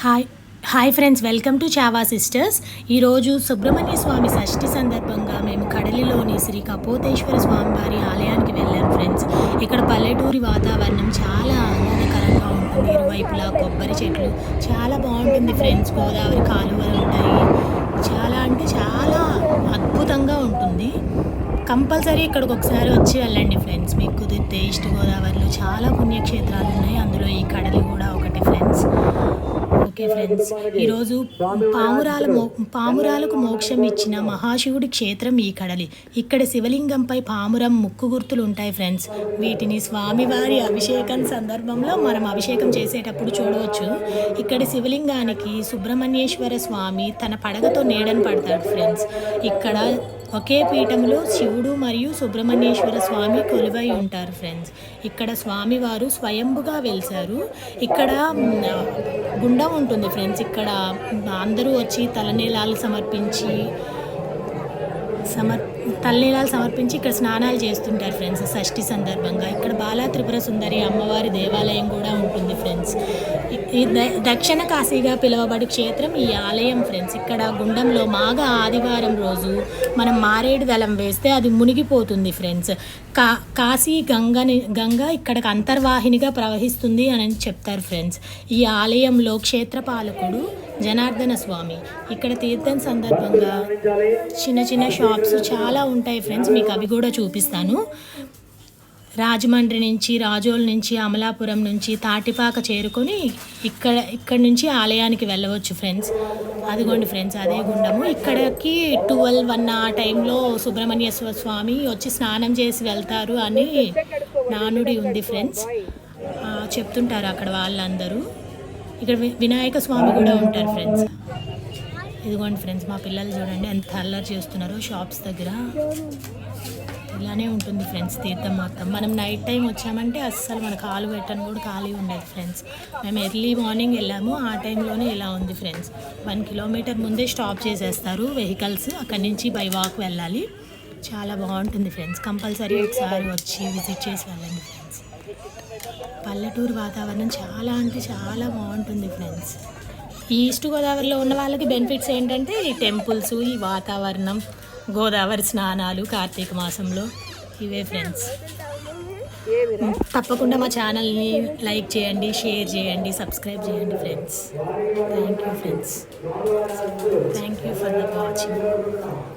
Hi hi friends welcome to Chava sisters ఈరోజు సుబ్రహ్మణ్య స్వామి షష్ఠి సందర్భంగా మేము కడలిలోని శ్రీ కపోతేశ్వర స్వామి వారి ఆలయానికి వెళ్ళాం ఫ్రెండ్స్ ఇక్కడ పల్లెటూరి వాతావరణం చాలా ఆహ్లాదకరంగా ఉంటుంది. ఇరువైపులా కొబ్బరి చెట్లు. చాలా బాగుంటుంది ఫ్రెండ్స్ గోదావరి కాలువలు ఉంటాయి. చాలా అంటే చాలా అద్భుతంగా ఉంటుంది. కంపల్సరీ ఇక్కడికి ఒకసారి వచ్చి వెళ్ళండి ఫ్రెండ్స్ మీకు కుదిరితే ఈస్ట్ గోదావరిలో చాలా పుణ్యక్షేత్రాలు ఉన్నాయి. అందులో ఈ కడలి కూడా ఒకటి ఫ్రెండ్స్ ఓకే ఫ్రెండ్స్. ఈరోజు పామురాల మో పామురాలకు మోక్షం ఇచ్చిన మహాశివుడి క్షేత్రం ఈ కడలి. ఇక్కడ శివలింగంపై పామురం ముక్కు గుర్తులు ఉంటాయి ఫ్రెండ్స్. వీటిని స్వామివారి అభిషేకం సందర్భంలో మనం అభిషేకం చేసేటప్పుడు చూడవచ్చు. ఇక్కడ శివలింగానికి సుబ్రహ్మణ్యేశ్వర స్వామి తన పడగతో నీడను పడతాడు ఫ్రెండ్స్. ఇక్కడ ఒకే పీఠంలో శివుడు మరియు సుబ్రహ్మణ్యేశ్వర స్వామి కొలువై ఉంటారు ఫ్రెండ్స్. ఇక్కడ స్వామివారు స్వయంభుగా వెలిశారు ఇక్కడ గుండం ఉంటుంది ఫ్రెండ్స్. ఇక్కడ అందరూ వచ్చి తలనీలాలు సమర్పించి సమర్ తల్లీలాలు సమర్పించి ఇక్కడ స్నానాలు చేస్తుంటారు ఫ్రెండ్స్ షష్ఠి సందర్భంగా. ఇక్కడ బాలా త్రిపుర సుందరి అమ్మవారి దేవాలయం కూడా ఉంటుంది ఫ్రెండ్స్. ఈ- ద- దక్షిణ కాశీగా పిలువబడి క్షేత్రం ఈ ఆలయం ఫ్రెండ్స్. ఇక్కడ గుండంలో మాఘ ఆదివారం రోజు మనం మారేడు దళం వేస్తే అది మునిగిపోతుంది ఫ్రెండ్స్. కా కాశీ గంగని గంగ ఇక్కడికి అంతర్వాహినిగా ప్రవహిస్తుంది అని చెప్తారు ఫ్రెండ్స్. ఈ ఆలయంలో క్షేత్రపాలకుడు జనార్దన స్వామి. ఇక్కడ తీర్థం సందర్భంగా చిన్న చిన్న షాప్స్ చాలా ఉంటాయి ఫ్రెండ్స్ మీకు అవి కూడా చూపిస్తాను. రాజమండ్రి నుంచి రాజోల్ నుంచి అమలాపురం నుంచి తాటిపాక చేరుకొని ఇక్కడ ఇక్కడ నుంచి ఆలయానికి వెళ్ళవచ్చు ఫ్రెండ్స్ అదిగోండి ఫ్రెండ్స్ అదే గుండము. ఇక్కడికి ట్వెల్వ్ వన్ ఆ టైంలో సుబ్రహ్మణ్యేశ్వర స్వామి వచ్చి స్నానం చేసి వెళ్తారు అని నానుడి ఉంది ఫ్రెండ్స్ చెప్తుంటారు అక్కడ వాళ్ళందరూ. ఇక్కడ వినాయక స్వామి కూడా ఉంటారు ఫ్రెండ్స్ ఇదిగోండి ఫ్రెండ్స్ మా పిల్లలు చూడండి ఎంత అల్లరి చేస్తున్నారు షాప్స్ దగ్గర. ఇలానే ఉంటుంది ఫ్రెండ్స్ తీర్థం మొత్తం మనం నైట్ టైం వచ్చామంటే అస్సలు మన కాలు పెట్టని కూడా ఖాళీ ఉండేది ఫ్రెండ్స్. మేము ఎర్లీ మార్నింగ్ వెళ్ళాము ఆ టైంలోనే ఇలా ఉంది ఫ్రెండ్స్. వన్ కిలోమీటర్ ముందే స్టాప్ చేసేస్తారు వెహికల్స్ అక్కడి నుంచి బై వాక్ వెళ్ళాలి. చాలా బాగుంటుంది ఫ్రెండ్స్. కంపల్సరీ ఒకసారి వచ్చి విజిట్ చేసి వెళ్ళండి ఫ్రెండ్స్. పల్లెటూరు వాతావరణం చాలా అంటే చాలా బాగుంటుంది ఫ్రెండ్స్. ఈస్ట్ గోదావరిలో ఉన్న వాళ్ళకి బెనిఫిట్స్ ఏంటంటే ఈ టెంపుల్స్ ఈ వాతావరణం గోదావరి స్నానాలు కార్తీక మాసంలో. ఇవే ఫ్రెండ్స్ తప్పకుండా మా ఛానల్ని లైక్ చేయండి షేర్ చేయండి సబ్స్క్రైబ్ చేయండి friends thank you friends thank you for the watching